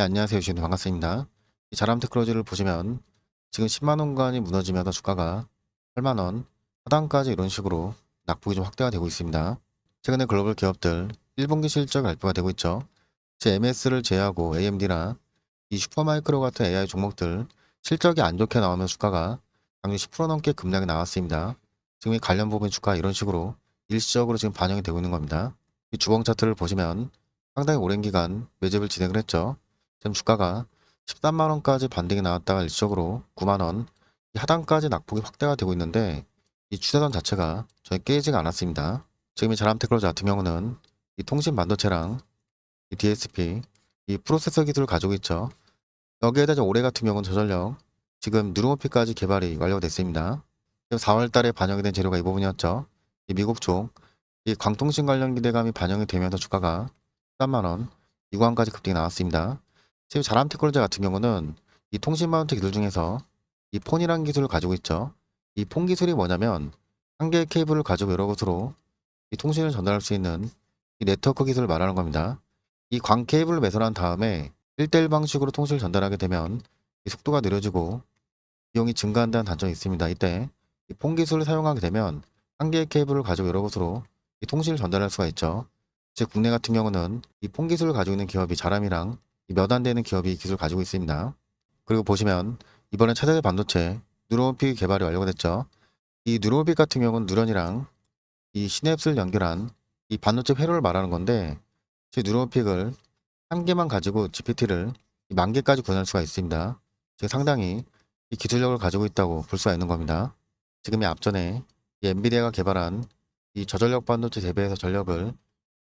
예, 안녕하세요. 주인 반갑습니다. 이 자람 테크놀로지를 보시면 지금 10만 원간이 무너지면서 주가가 8만 원 하단까지 이런 식으로 낙폭이 좀 확대가 되고 있습니다. 최근에 글로벌 기업들 1분기 실적 발표가 되고 있죠. 제 MS를 제외하고 AMD나 이 슈퍼마이크로 같은 AI 종목들 실적이 안 좋게 나오면서 주가가 당일 10% 넘게 급락이 나왔습니다. 지금 이 관련 부분 주가 이런 식으로 일시적으로 지금 반영이 되고 있는 겁니다. 이 주봉 차트를 보시면 상당히 오랜 기간 매집을 진행을 했죠. 지금 주가가 13만원까지 반등이 나왔다가 일시적으로 9만원 하단까지 낙폭이 확대가 되고 있는데 이 추세선 자체가 전혀 깨지가 않았습니다. 지금 이 자람 테크놀로지 같은 경우는 이 통신 반도체랑 이 DSP 이 프로세서 기술을 가지고 있죠. 여기에다 이제 올해 같은 경우는 저전력 지금 누르모피까지 개발이 완료됐습니다. 지금 4월 달에 반영이 된 재료가 이 부분이었죠. 이 미국 쪽 이 광통신 관련 기대감이 반영이 되면서 주가가 13만원 이구간까지 급등이 나왔습니다. 지금 자람 테크놀로지 같은 경우는 이 통신 마운트 기술 중에서 이 폰이라는 기술을 가지고 있죠. 이 폰 기술이 뭐냐면 한 개의 케이블을 가지고 여러 곳으로 이 통신을 전달할 수 있는 이 네트워크 기술을 말하는 겁니다. 이 광 케이블을 매설한 다음에 1대1 방식으로 통신을 전달하게 되면 이 속도가 느려지고 비용이 증가한다는 단점이 있습니다. 이때 이 폰 기술을 사용하게 되면 한 개의 케이블을 가지고 여러 곳으로 이 통신을 전달할 수가 있죠. 즉 국내 같은 경우는 이 폰 기술을 가지고 있는 기업이 자람이랑 몇 안 되는 기업이 이 기술을 가지고 있습니다. 그리고 보시면 이번에 차세대 반도체 누로픽 개발이 완료가 됐죠. 이 누로픽 같은 경우는 누런이랑 이 시냅스를 연결한 이 반도체 회로를 말하는 건데 즉 누로픽을 한 개만 가지고 GPT를 만 개까지 구현할 수가 있습니다. 즉 상당히 이 기술력을 가지고 있다고 볼 수가 있는 겁니다. 지금 이 앞전에 이 엔비디아가 개발한 이 저전력 반도체 대비해서 전력을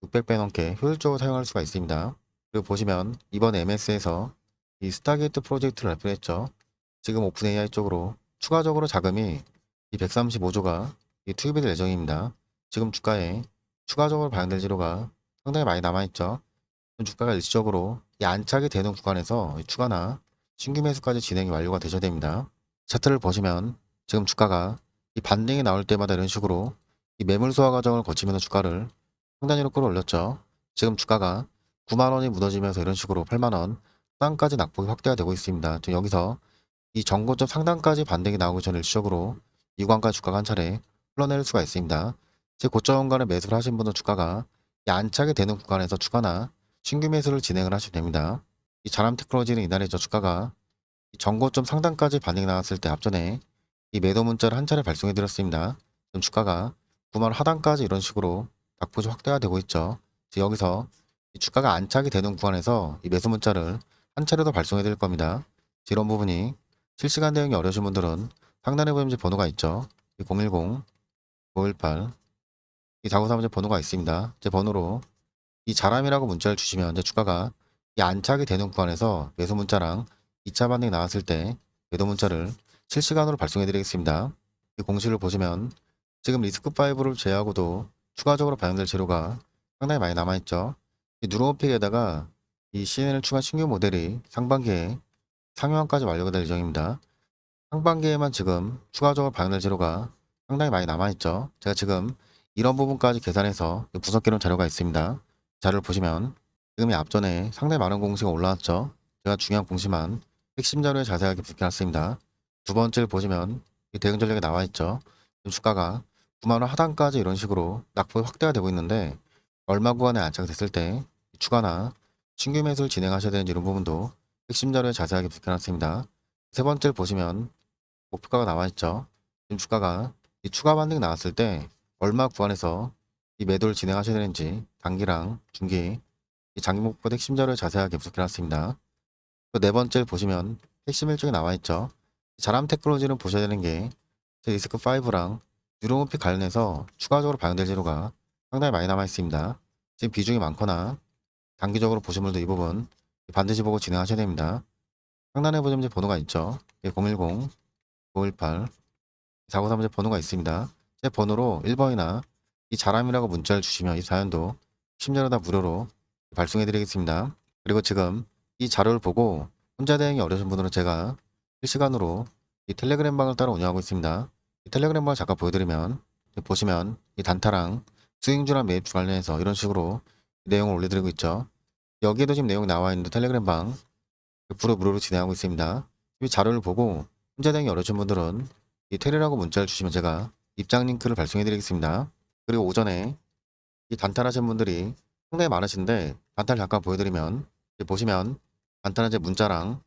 600배 넘게 효율적으로 사용할 수가 있습니다. 그리고 보시면 이번 MS에서 이 스타게이트 프로젝트를 발표했죠. 지금 오픈 AI 쪽으로 추가적으로 자금이 이 135조가 이 투입이 될 예정입니다. 지금 주가에 추가적으로 반영될 재료가 상당히 많이 남아있죠. 주가가 일시적으로 이 안착이 되는 구간에서 이 추가나 신규 매수까지 진행이 완료가 되셔야 됩니다. 차트를 보시면 지금 주가가 이 반등이 나올 때마다 이런 식으로 이 매물 소화 과정을 거치면서 주가를 상단위로 끌어올렸죠. 지금 주가가 9만원이 무너지면서 이런 식으로 8만원 상단까지 낙폭이 확대가 되고 있습니다. 여기서 이 정고점 상단까지 반등이 나오기 전에 일시적으로 이관과 주가가 한 차례 흘러내릴 수가 있습니다. 제 고점 원간에 매수를 하신 분은 주가가 이 안착이 되는 구간에서 추가나 신규 매수를 진행을 하시면 됩니다. 이 자람 테크놀로지는 이날에 저 주가가 이 정고점 상단까지 반등이 나왔을 때 앞전에 이 매도 문자를 한 차례 발송해 드렸습니다. 주가가 9만 하단까지 이런 식으로 낙폭이 확대가 되고 있죠. 여기서 이 주가가 안착이 되는 구간에서 이 매수 문자를 한 차례 더 발송해 드릴 겁니다. 이런 부분이 실시간 대응이 어려우신 분들은 상단에 보이는 제 번호가 있죠. 010 518 이 자구사무제 번호가 있습니다. 제 번호로 이 자람이라고 문자를 주시면 이제 주가가 이 안착이 되는 구간에서 매수 문자랑 2차 반등이 나왔을 때 매도 문자를 실시간으로 발송해 드리겠습니다. 이 공시를 보시면 지금 리스크5를 제외하고도 추가적으로 반영될 재료가 상당히 많이 남아있죠. 이 누로픽에다가 이 CN을 추가 신규 모델이 상반기에 상용화까지 완료가 될 예정입니다. 상반기에만 지금 추가적으로 반영될 재료가 상당히 많이 남아있죠. 제가 지금 이런 부분까지 계산해서 분석해놓은 자료가 있습니다. 자료를 보시면 지금 이 앞전에 상당히 많은 공시가 올라왔죠. 제가 중요한 공시만 핵심 자료에 자세하게 분석해놨습니다. 두 번째를 보시면 이 대응 전략이 나와있죠. 주가가 9만원 하단까지 이런 식으로 낙폭이 확대가 되고 있는데 얼마 구간에 안착이 됐을 때 추가나 신규 매수를 진행하셔야 되는지 이런 부분도 핵심 자료에 자세하게 분석해놨습니다. 세 번째를 보시면 목표가가 나와있죠. 지금 주가가 이 추가 반등이 나왔을 때 얼마 구간에서 이 매도를 진행하셔야 되는지 단기랑 중기 이 장기 목표 핵심 자료에 자세하게 분석해놨습니다. 또 네 번째를 보시면 핵심 일정이 나와있죠. 자람 테크놀로지는 보셔야 되는 게 리스크 5랑 뉴로모픽 관련해서 추가적으로 반영될 재료가 상당히 많이 남아 있습니다. 지금 비중이 많거나 단기적으로 보신 분도 이 부분 반드시 보고 진행하셔야 됩니다. 상단에 보시면 이제 번호가 있죠. 010 518 4930 번호가 있습니다. 제 번호로 1번이나 이 자람이라고 문자를 주시면 이 사연도 심자로 다 무료로 발송해 드리겠습니다. 그리고 지금 이 자료를 보고 혼자 대응이 어려우신 분들은 제가 실시간으로 이 텔레그램 방을 따로 운영하고 있습니다. 이 텔레그램 방을 잠깐 보여드리면 보시면 이 단타랑 수익주랑 매입주 관련해서 이런 식으로 내용을 올려드리고 있죠. 여기에도 지금 내용이 나와 있는데 텔레그램 방100% 무료로 진행하고 있습니다. 이 자료를 보고 혼자 대응이 어려우신 분들은 이 테레라고 문자를 주시면 제가 입장 링크를 발송해 드리겠습니다. 그리고 오전에 이 단탈하신 분들이 상당히 많으신데 단탈 잠깐 보여드리면 보시면 단탈한 제 문자랑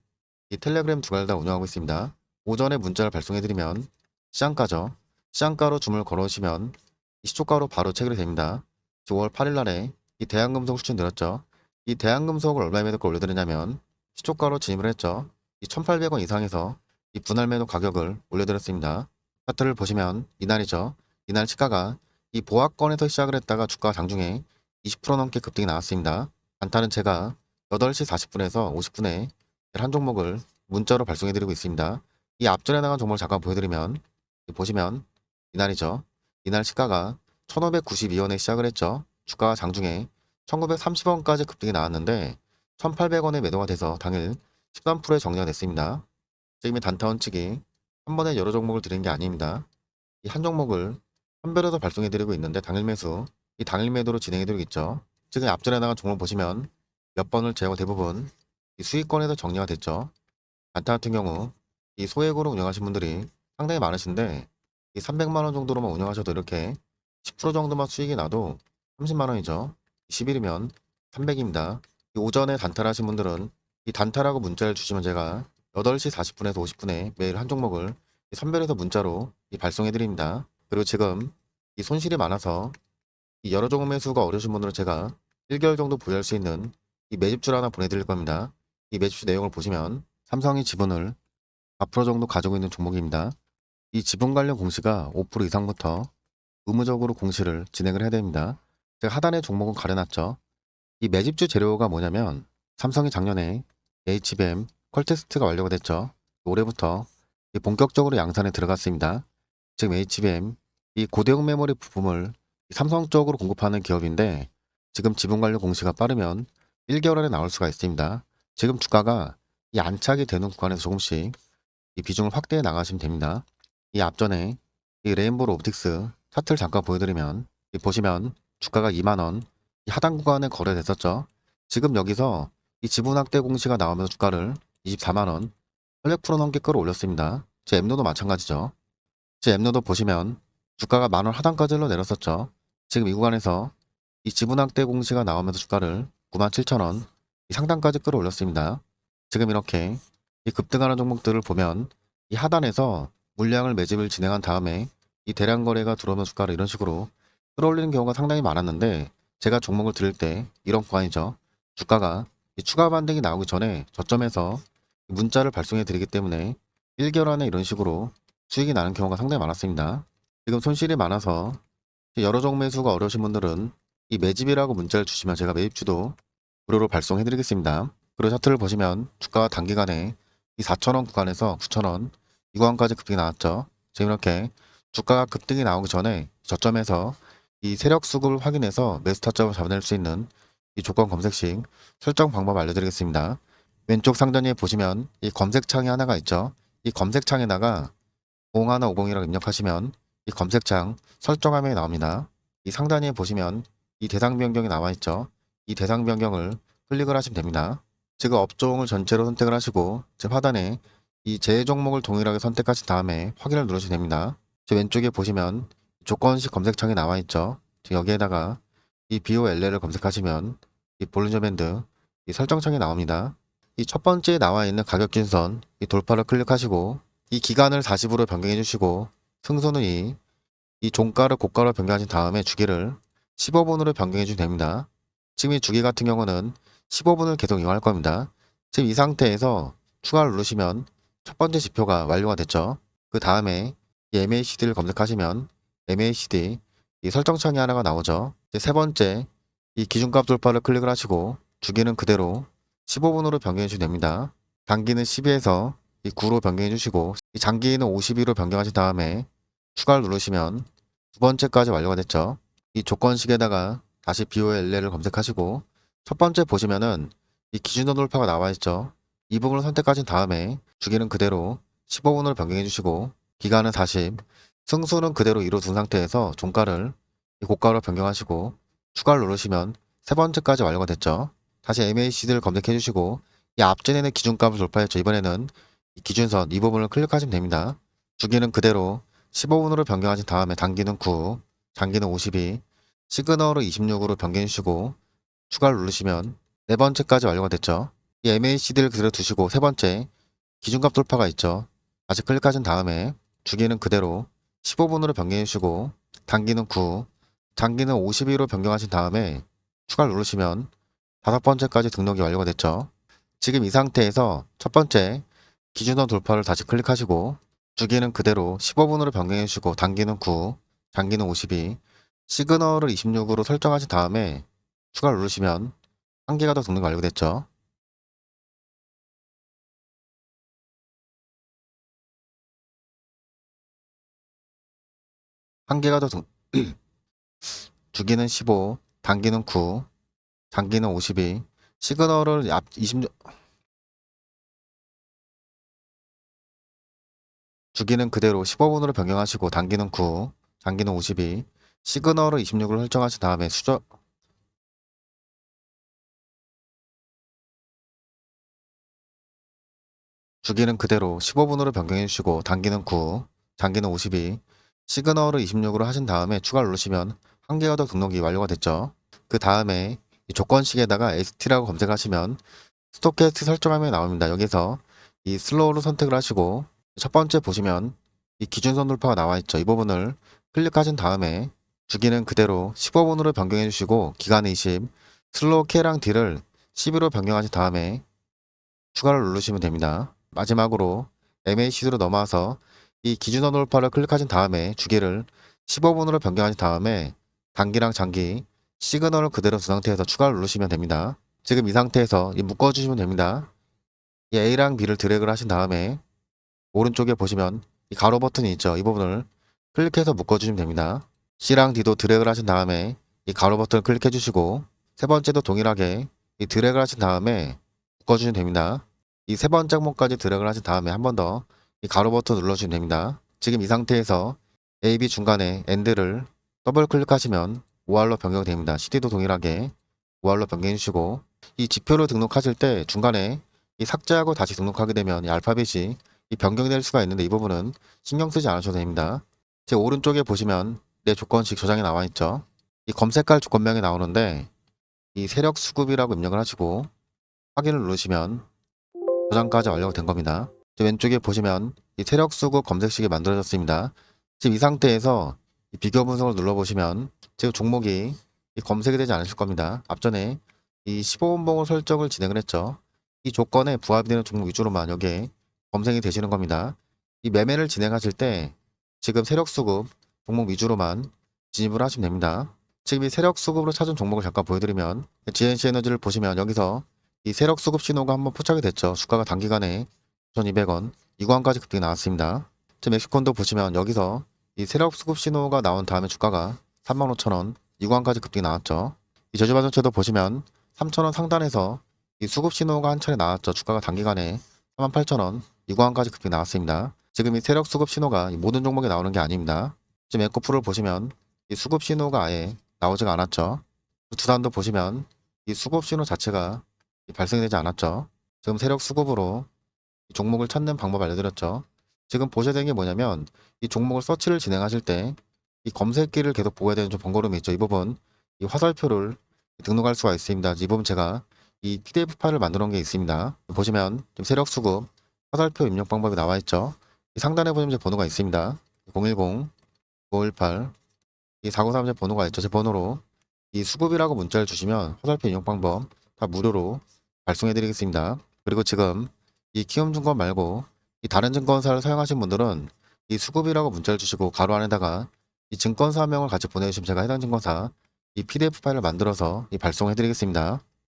이 텔레그램 두 가지를 다 운영하고 있습니다. 오전에 문자를 발송해 드리면 시장가죠. 시장가로 주문을 걸어오시면 이 시초가로 바로 체결이 됩니다. 5월 8일 날에 이 대한금속 수출 늘었죠. 이 대한금속을 얼마에 매도가 올려드리냐면 시초가로 진입을 했죠. 이 1,800원 이상에서 이 분할 매도 가격을 올려드렸습니다. 차트를 보시면 이날이죠. 이날 시가가 이 보합권에서 시작을 했다가 주가 장중에 20% 넘게 급등이 나왔습니다. 단타는 제가 8시 40분에서 50분에 한 종목을 문자로 발송해드리고 있습니다. 이 앞전에 나간 종목을 잠깐 보여드리면 보시면 이날이죠. 이날 시가가 1592원에 시작을 했죠. 주가가 장중에 1930원까지 급등이 나왔는데 1800원에 매도가 돼서 당일 13%의 정리가 됐습니다. 지금의 단타원 측이 한 번에 여러 종목을 드리는 게 아닙니다. 이 한 종목을 선별해서 발송해드리고 있는데 당일 매수, 이 당일 매도로 진행해드리고 있죠. 지금 앞전에 나간 종목 보시면 몇 번을 제외하고 대부분 이 수익권에서 정리가 됐죠. 단타 같은 경우 이 소액으로 운영하신 분들이 상당히 많으신데 이 300만 원 정도로만 운영하셔도 이렇게 10% 정도만 수익이 나도 30만 원이죠. 10일이면 300입니다. 오전에 단타를 하신 분들은 이 단타라고 문자를 주시면 제가 8시 40분에서 50분에 매일 한 종목을 이 선별해서 문자로 이 발송해 드립니다. 그리고 지금 이 손실이 많아서 이 여러 종목 매수가 어려우신 분들은 제가 1개월 정도 보유할 수 있는 이 매집줄 하나 보내드릴 겁니다. 이 매집줄 내용을 보시면 삼성이 지분을 4% 정도 가지고 있는 종목입니다. 이 지분 관련 공시가 5% 이상부터 의무적으로 공시를 진행을 해야 됩니다. 제가 하단에 종목은 가려놨죠. 이 매집주 재료가 뭐냐면 삼성이 작년에 HBM 퀄테스트가 완료가 됐죠. 올해부터 이 본격적으로 양산에 들어갔습니다. 지금 HBM 이 고대용 메모리 부품을 삼성 쪽으로 공급하는 기업인데 지금 지분 관련 공시가 빠르면 1개월 안에 나올 수가 있습니다. 지금 주가가 이 안착이 되는 구간에서 조금씩 이 비중을 확대해 나가시면 됩니다. 이 앞전에 이 레인보우 옵틱스 차트를 잠깐 보여드리면 이 보시면 주가가 2만원 이 하단 구간에 거래됐었죠. 지금 여기서 이 지분 확대 공시가 나오면서 주가를 24만원 800% 넘게 끌어올렸습니다. 제 엠노도 마찬가지죠. 제 엠노도 보시면 주가가 만원 하단까지로 내렸었죠. 지금 이 구간에서 이 지분 확대 공시가 나오면서 주가를 97,000원 이 상단까지 끌어올렸습니다. 지금 이렇게 이 급등하는 종목들을 보면 이 하단에서 물량을 매집을 진행한 다음에 이 대량 거래가 들어오면 주가를 이런 식으로 끌어올리는 경우가 상당히 많았는데 제가 종목을 들을 때 이런 구간이죠. 주가가 이 추가 반등이 나오기 전에 저점에서 문자를 발송해 드리기 때문에 1개월 안에 이런 식으로 수익이 나는 경우가 상당히 많았습니다. 지금 손실이 많아서 여러 종목 매수가 어려우신 분들은 이 매집이라고 문자를 주시면 제가 매입주도 무료로 발송해 드리겠습니다. 그리고 차트를 보시면 주가가 단기간에 이 4,000원 구간에서 9,000원 이 구간까지 급등이 나왔죠. 지금 이렇게 주가가 급등이 나오기 전에 저점에서 이 세력 수급을 확인해서 매수 타점을 잡아낼 수 있는 이 조건 검색식 설정 방법 알려드리겠습니다. 왼쪽 상단에 보시면 이 검색창이 하나가 있죠. 이 검색창에다가 0150이라고 입력하시면 이 검색창 설정 화면이 나옵니다. 이 상단에 보시면 이 대상 변경이 나와 있죠. 이 대상 변경을 클릭을 하시면 됩니다. 지금 업종을 전체로 선택을 하시고 제 하단에 이제 종목을 동일하게 선택하신 다음에 확인을 누르시면 됩니다. 제 왼쪽에 보시면 조건식 검색창이 나와 있죠. 여기에다가 이 BOLL을 검색하시면 이 볼리저 밴드 이 설정창이 나옵니다. 이 첫 번째에 나와 있는 가격 진선 이 돌파를 클릭하시고 이 기간을 40으로 변경해 주시고 승소는 이, 이 종가를 고가로 변경하신 다음에 주기를 15분으로 변경해 주시면 됩니다. 지금 이 주기 같은 경우는 15분을 계속 이용할 겁니다. 지금 이 상태에서 추가를 누르시면 첫 번째 지표가 완료가 됐죠. 그 다음에 이 MACD를 검색하시면 MACD 이 설정 창이 하나가 나오죠. 이제 세 번째 이 기준값 돌파를 클릭을 하시고 주기는 그대로 15분으로 변경해 주시면 됩니다. 단기는 12에서 이 9로 변경해 주시고 이 장기는 52로 변경하신 다음에 추가를 누르시면 두 번째까지 완료가 됐죠. 이 조건식에다가 다시 BOLL을 검색하시고 첫 번째 보시면은 이 기준도 돌파가 나와 있죠. 이 부분을 선택하신 다음에 주기는 그대로 15분으로 변경해 주시고 기간은 40, 승수는 그대로 이루어둔 상태에서 종가를 이 고가로 변경하시고 추가를 누르시면 세 번째까지 완료가 됐죠. 다시 MACD를 검색해 주시고 이 앞전에는 기준값을 돌파했죠. 이번에는 이 기준선 이 부분을 클릭하시면 됩니다. 주기는 그대로 15분으로 변경하신 다음에 단기는 9, 장기는 52, 시그널을 26으로 변경해 주시고 추가를 누르시면 네 번째까지 완료가 됐죠. 이 MACD를 그대로 두시고 세 번째 기준값 돌파가 있죠. 다시 클릭하신 다음에 주기는 그대로 15분으로 변경해 주시고 단기는 9, 장기는 52로 변경하신 다음에 추가를 누르시면 다섯 번째까지 등록이 완료가 됐죠. 지금 이 상태에서 첫 번째 기준선 돌파를 다시 클릭하시고 주기는 그대로 15분으로 변경해 주시고 단기는 9, 장기는 52, 시그널을 26으로 설정하신 다음에 추가를 누르시면 한 개가 더 등록이 완료됐죠. 한 개가 더 등... 주기는 15, 단기는 9, 장기는 52, 시그널을 앞 26... 주기는 그대로 15분으로 변경하시고 단기는 9, 장기는 52, 시그널을 26으로 설정하신 다음에 수저 주기는 그대로 15분으로 변경해 주시고 단기는 9, 장기는 52, 시그널을 26으로 하신 다음에 추가 누르시면 한 개가 더 등록이 완료가 됐죠. 그 다음에 이 조건식에다가 ST라고 검색하시면 스토캐스트 설정하면 나옵니다. 여기서 이 슬로우로 선택을 하시고 첫 번째 보시면 이 기준선 돌파가 나와 있죠. 이 부분을 클릭하신 다음에 주기는 그대로 15분으로 변경해 주시고 기간 20, 슬로우 K랑 D를 12로 변경하신 다음에 추가를 누르시면 됩니다. 마지막으로 MACD로 넘어와서 이 기준선 돌파를 클릭하신 다음에 주기를 15분으로 변경하신 다음에 단기랑 장기 시그널을 그대로 둔 상태에서 추가를 누르시면 됩니다. 지금 이 상태에서 이 묶어주시면 됩니다. 이 A랑 B를 드래그를 하신 다음에 오른쪽에 보시면 이 가로 버튼이 있죠. 이 부분을 클릭해서 묶어주시면 됩니다. C랑 D도 드래그를 하신 다음에 이 가로 버튼을 클릭해 주시고 세 번째도 동일하게 이 드래그를 하신 다음에 묶어주시면 됩니다. 이 세 번째 항목까지 드래그를 하신 다음에 한 번 더 이 가로 버튼 눌러주시면 됩니다. 지금 이 상태에서 A, B 중간에 AND를 더블 클릭하시면 5할로 변경됩니다. CD도 동일하게 5할로 변경해 주시고 이 지표를 등록하실 때 중간에 이 삭제하고 다시 등록하게 되면 이 알파벳이 이 변경이 될 수가 있는데 이 부분은 신경 쓰지 않으셔도 됩니다. 제 오른쪽에 보시면 내 조건식 저장이 나와 있죠. 이 검색할 조건명이 나오는데 이 세력 수급이라고 입력을 하시고 확인을 누르시면 저장까지 완료가 된 겁니다. 제 왼쪽에 보시면 이 세력 수급 검색식이 만들어졌습니다. 지금 이 상태에서 이 비교 분석을 눌러보시면 지금 종목이 이 검색이 되지 않으실 겁니다. 앞전에 이 15분봉을 설정을 진행을 했죠. 이 조건에 부합이 되는 종목 위주로만 여기에 검색이 되시는 겁니다. 이 매매를 진행하실 때 지금 세력 수급 종목 위주로만 진입을 하시면 됩니다. 지금 이 세력 수급으로 찾은 종목을 잠깐 보여드리면 GNC 에너지를 보시면 여기서 이 세력 수급 신호가 한번 포착이 됐죠. 주가가 단기간에 1,200원, 이 구간까지 급등이 나왔습니다. 지금 멕시콘도 보시면 여기서 이 세력 수급 신호가 나온 다음에 주가가 35,000원, 이 구간까지 급등이 나왔죠. 이 제주반도체도 보시면 3,000원 상단에서 이 수급 신호가 한 차례 나왔죠. 주가가 단기간에 38,000원, 이 구간까지 급등이 나왔습니다. 지금 이 세력 수급 신호가 이 모든 종목에 나오는 게 아닙니다. 지금 에코프를 보시면 이 수급 신호가 아예 나오지가 않았죠. 두산도 보시면 이 수급 신호 자체가 발생되지 않았죠. 지금 세력 수급으로 이 종목을 찾는 방법 알려드렸죠. 지금 보셔야 되는 게 뭐냐면 이 종목을 서치를 진행하실 때 이 검색기를 계속 보게 되는 좀 번거로움이 있죠. 이 부분 이 화살표를 등록할 수가 있습니다. 이 부분 제가 이 PDF 파일을 만들어 놓은 게 있습니다. 보시면 지금 세력 수급 화살표 입력 방법이 나와 있죠. 이 상단에 보시면 제 번호가 있습니다. 010 518 이 493제 번호가 있죠. 제 번호로 이 수급이라고 문자를 주시면 화살표 입력 방법 다 무료로 발송해 드리겠습니다. 그리고 지금 이 키움 증권 말고 이 다른 증권사를 사용하신 분들은 이 수급이라고 문자를 주시고 가로 안에다가 이 증권사명을 같이 보내주시면 제가 해당 증권사 이 PDF 파일을 만들어서 이 발송해 드리겠습니다.